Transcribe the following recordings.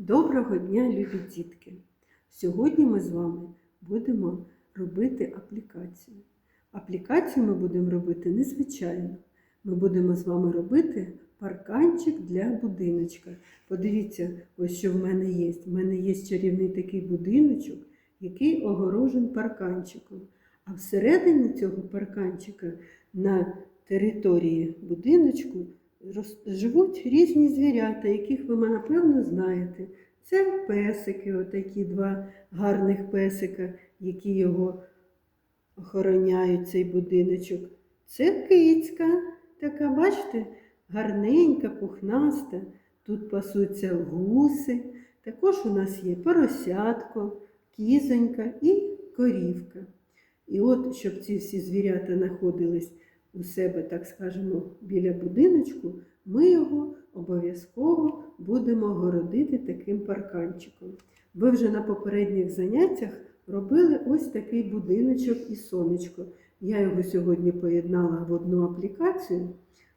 Доброго дня, любі дітки! Сьогодні ми з вами будемо робити аплікацію. Аплікацію ми будемо робити незвичайно. Ми будемо з вами робити парканчик для будиночка. Подивіться, ось що в мене є. В мене є чарівний такий будиночок, який огорожен парканчиком. А всередині цього парканчика на території будиночку живуть різні звірята, яких ви, напевно, знаєте. Це песики, отакі два гарних песика, які його охороняють, цей будиночок. Це кицька, така, бачите, гарненька, пухнаста. Тут пасуться гуси. Також у нас є поросятко, кізонька і корівка. І от, щоб ці всі звірята знаходились у себе, так скажемо, біля будиночку, ми його обов'язково будемо огородити таким парканчиком. Ви вже на попередніх заняттях робили ось такий будиночок і сонечко. Я його сьогодні поєднала в одну аплікацію.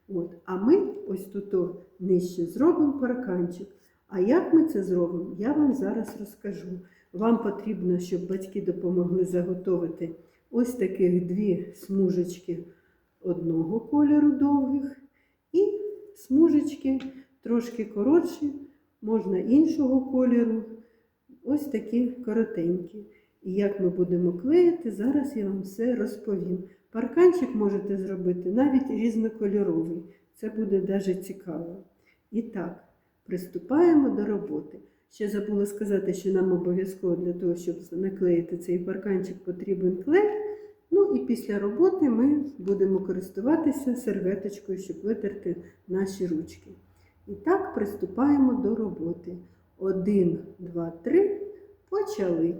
От, а ми ось тут нижче зробимо парканчик. А як ми це зробимо, я вам зараз розкажу. Вам потрібно, щоб батьки допомогли заготовити ось таких дві смужечки одного кольору довгих і смужечки трошки коротші, можна іншого кольору, ось такі коротенькі. І як ми будемо клеїти, зараз я вам все розповім. Парканчик можете зробити навіть різнокольоровий. Це буде дуже цікаво. І так, приступаємо до роботи. Ще забула сказати, що нам обов'язково для того, щоб наклеїти цей парканчик, потрібен клей. Ну і після роботи ми будемо користуватися серветочкою, щоб витерти наші ручки. І так, приступаємо до роботи. Один, два, три. Почали.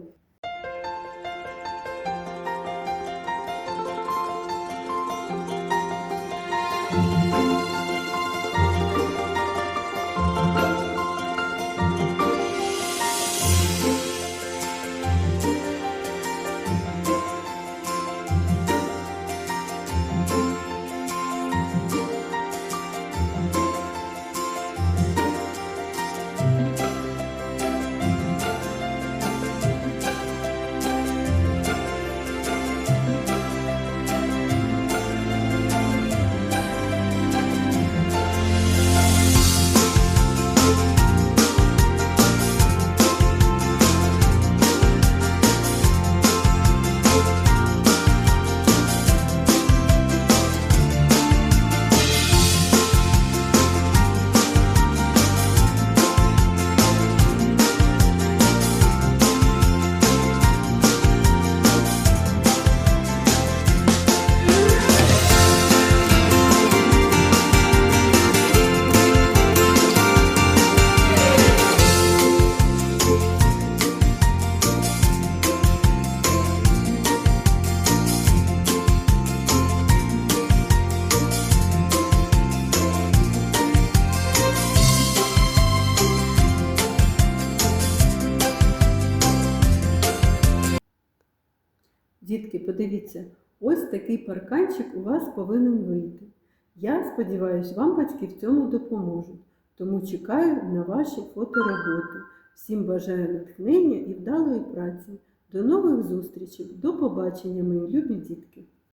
Дітки, подивіться, ось такий парканчик у вас повинен вийти. Я сподіваюся, вам батьки в цьому допоможуть, тому чекаю на ваші фотороботи. Всім бажаю натхнення і вдалої праці. До нових зустрічей, до побачення, мої любі дітки!